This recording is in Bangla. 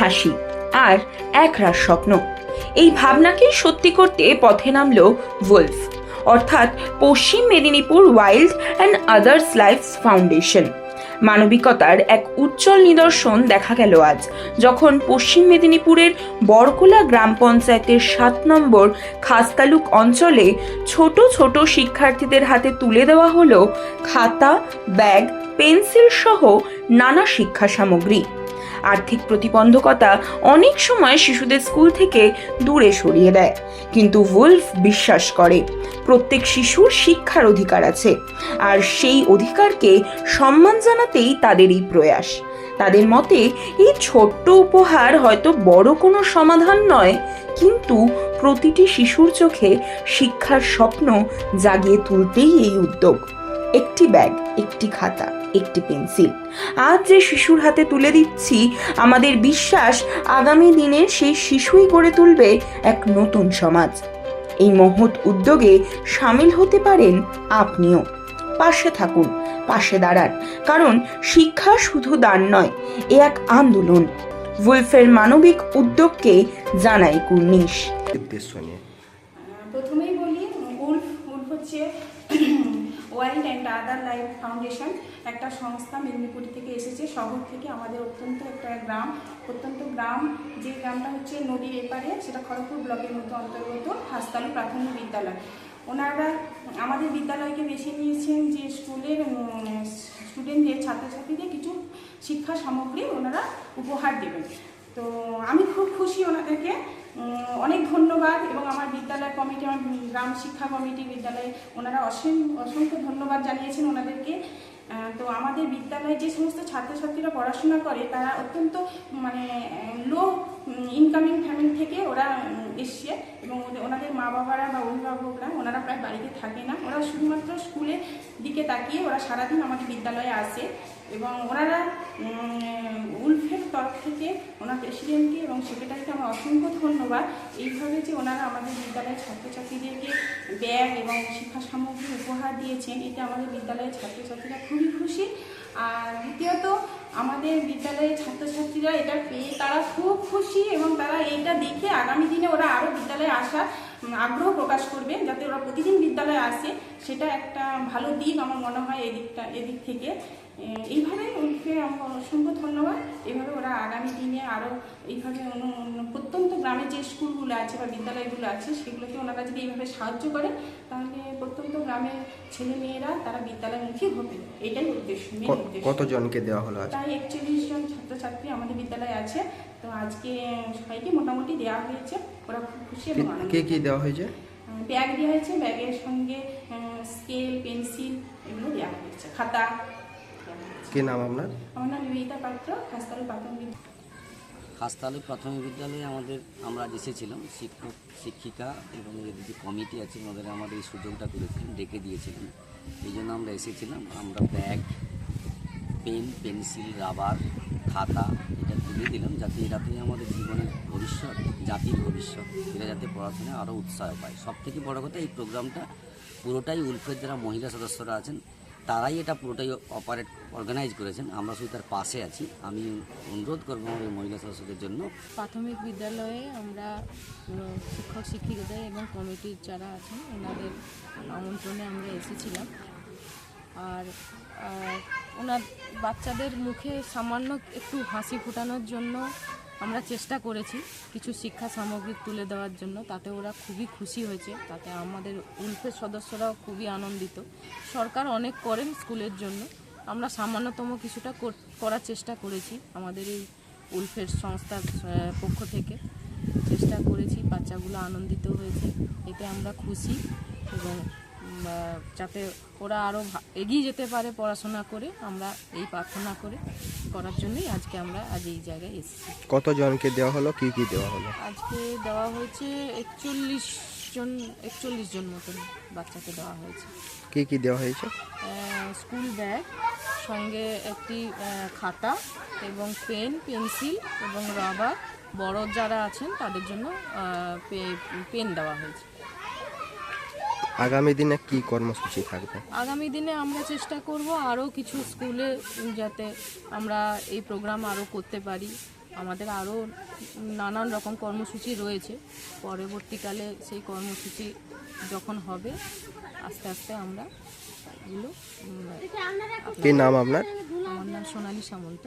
হাসি আর এক একরাশ স্বপ্ন। এই ভাবনাকেই সত্যি করতে পথে নামল ওয়েলফ অর্থাৎ পশ্চিম Medinipur wild and others lifes foundation মানবিকতার এক উজ্জ্বল নিদর্শন দেখা গেল আজ, যখন পশ্চিম মেদিনীপুরের বরকোলা গ্রাম পঞ্চায়েতের সাত নম্বর খাসতালুক অঞ্চলে ছোট ছোট শিক্ষার্থীদের হাতে তুলে দেওয়া হলো খাতা, ব্যাগ, পেন্সিল সহ নানা শিক্ষা সামগ্রী। আর্থিক প্রতিবন্ধকতা অনেক সময় শিশুদের স্কুল থেকে দূরে সরিয়ে দেয়। কিন্তু উলফ বিশ্বাস করে, প্রত্যেক শিশুর শিক্ষার অধিকার আছে, আর সেই অধিকারকে সম্মান জানাতেই তাদের এই প্রয়াস। তাদের মতে, এই ছোট্ট উপহার হয়তো বড় কোনো সমাধান নয়, কিন্তু প্রতিটি শিশুর চোখে শিক্ষার স্বপ্ন জাগিয়ে তুলতেই এই উদ্যোগ। একটি ব্যাগ, একটি খাতা। একটি পেন্সিল। আজ যে শিশুর হাতে তুলে দিচ্ছি আমাদের বিশ্বাস আগামী দিনে সেই শিশুই গড়ে তুলবে এক নতুন সমাজ। এই মহৎ উদ্যোগে সামিল হতে পারেন আপনিও। পাশে থাকুন পাশে দাঁড়ান কারণ শিক্ষা শুধু দান নয় এ এক আন্দোলন। উইলফের মানবিক উদ্যোগকে জানাই কুর্নিশ। প্রথমেই বলি উলফ উলফ হচ্ছে wild and other life foundation একটা সংস্থা মেদিনীপুর থেকে এসেছে। শহর থেকে আমাদের অত্যন্ত একটা গ্রাম। অত্যন্ত গ্রাম, যে গ্রামটা হচ্ছে নদীর এপারে, সেটা খড়গপুর ব্লকের মধ্যে অন্তর্গত হাসতালু প্রাথমিক বিদ্যালয়। ওনারা আমাদের বিদ্যালয়কে বেছে নিয়েছেন যে স্কুলের স্টুডেন্টদের, ছাত্রছাত্রীদের কিছু শিক্ষা সামগ্রী ওনারা উপহার দেবেন। তো আমি খুব খুশি ওনাদেরকে অনেক ধন্যবাদ এবং আমার বিদ্যালয় কমিটি, আমার গ্রাম শিক্ষা কমিটি বিদ্যালয়ে ওনারা অসীম অসংখ্য ধন্যবাদ জানিয়েছেন ওনাদেরকে। তো আমাদের বিদ্যালয়ে যে সমস্ত ছাত্রছাত্রীরা পড়াশোনা করে, তারা অত্যন্ত মানে লো ইনকামিং ফ্যামিলি থেকে ওরা এসছে এবং ওনাদের মা বাবারা বা অভিভাবকরা, ওনারা প্রায় বাড়িতে থাকে না। ওরা শুধুমাত্র স্কুলের দিকে তাকিয়ে ওরা সারাদিন আমাদের বিদ্যালয়ে আসে এবং ওনারা উলফের তরফ থেকে ওনার প্রেসিডেন্টকে এবং সেক্রেটারিকে আমার অসংখ্য ধন্যবাদ। এইভাবে যে ওনারা আমাদের বিদ্যালয়ের ছাত্রছাত্রীদেরকে ব্যাগ এবং শিক্ষা সামগ্রী উপহার দিয়েছেন এতে আমাদের বিদ্যালয়ের ছাত্রছাত্রীরা খুবই খুশি। আর দ্বিতীয়ত আমাদের বিদ্যালয়ের ছাত্রছাত্রীরা এটা পেয়ে তারা খুব খুশি এবং তারা এইটা দেখে আগামী দিনে ওরা আরও বিদ্যালয়ে আসার আগ্রহ প্রকাশ করবে, যাতে ওরা প্রতিদিন বিদ্যালয়ে আসে। সেটা একটা ভালো দিক আমার মনে হয় এদিকটা এদিক থেকে। এইভাবেই এইভাবে ওকে আমার অসংখ্য ধন্যবাদ। এভাবে ওরা আগামী দিনে আরও এইভাবে অন্য- গ্রামে যে স্কুলগুলো আছে বা বিদ্যালয়গুলো আছে সেগুলোকে ওনারা যদি এইভাবে সাহায্য করে তাহলে প্রত্যন্ত গ্রামের ছেলে মেয়েরা তারা বিদ্যালয়মুখী হবে। এটাই উদ্দেশ্য কতজনকে দেওয়া হলো প্রায় একচল্লিশ জন ছাত্রছাত্রী আমাদের বিদ্যালয়ে আছে। তো আজকে সবাইকে মোটামুটি দেওয়া হয়েছে। ওরা খুব খুশি এবং কে- কে কি দেওয়া হয়েছে? ব্যাগ দেওয়া হয়েছে। ব্যাগের সঙ্গে স্কেল পেন্সিল এগুলো দেওয়া হয়েছে। খাতা। কি নাম আপনার? আমার নাম নিবেদিতা পাত্র হাসপাতাল প্রাথমিক হাসতালু প্রাথমিক বিদ্যালয়ে আমাদের, আমরা এসেছিলাম শিক্ষক, শিক্ষিকা এবং যে কমিটি আছে, ওদের আমাদের এই সুযোগটা করেছিলেন, ডেকে দিয়েছিলেন। এই জন্য আমরা এসেছিলাম। আমরা ব্যাগ, পেন, পেন্সিল, রাবার, খাতা এটা তুলে দিলাম, যাতে এরাতেই আমাদের জীবনের ভবিষ্যৎ, জাতির ভবিষ্যৎ, এরা যাতে পড়াশোনায় আরও উৎসাহ পায়। সব থেকে বড় কথা, এই প্রোগ্রামটা পুরোটাই উল্ফের যারা মহিলা সদস্যরা আছেন তারাই এটা পুরোটাই অপারেট অর্গানাইজ করেছেন। আমরা শুধু তার পাশে আছি। আমি অনুরোধ করব আমাদের মহিলা সদস্যদের জন্য। প্রাথমিক বিদ্যালয়ে আমরা শিক্ষক, শিক্ষিকাদের এবং কমিটির যারা আছেন, ওনাদের আমন্ত্রণে আমরা এসেছিলাম। আর ওনার বাচ্চাদের মুখে সামান্য একটু হাসি ফোটানোর জন্য আমরা চেষ্টা করেছি কিছু শিক্ষা সামগ্রী তুলে দেওয়ার জন্য, তাতে ওরা খুবই খুশি হয়েছে, তাতে আমাদের উল্ফের সদস্যরাও খুবই আনন্দিত। সরকার অনেক করেন স্কুলের জন্য, আমরা সামান্যতম কিছুটা করার চেষ্টা করেছি আমাদের এই উলফের সংস্থার পক্ষ থেকে। চেষ্টা করেছি, বাচ্চাগুলো আনন্দিত হয়েছে, এতে আমরা খুশি এবং যাতে ওরা আরও এগিয়ে যেতে পারে পড়াশোনা করে আমরা এই প্রার্থনা করে করার জন্যই আজকে আমরা আজ এই জায়গায় এসেছি। কতজনকে দেওয়া হলো? কি কি দেওয়া হলো? আজকে দেওয়া হয়েছে একচল্লিশ জন একচল্লিশ জন মতন বাচ্চাকে দেওয়া হয়েছে। কি কি দেওয়া হয়েছে? স্কুল ব্যাগ সঙ্গে একটি খাতা এবং পেন পেন্সিল এবং রাবার। বড় যারা আছেন তাদের জন্য পেন দেওয়া হয়েছে। আগামী দিনে কি কর্মসূচি থাকবে? আগামী দিনে আমরা চেষ্টা করব আরও কিছু স্কুলে যাতে আমরা এই প্রোগ্রাম আরও করতে পারি। আমাদের আরও নানান রকম কর্মসূচি রয়েছে। পরবর্তীকালে সেই কর্মসূচি যখন হবে আস্তে আস্তে আমরা এগুলো কি নাম আপনার? আমার নাম সোনালী সামন্ত।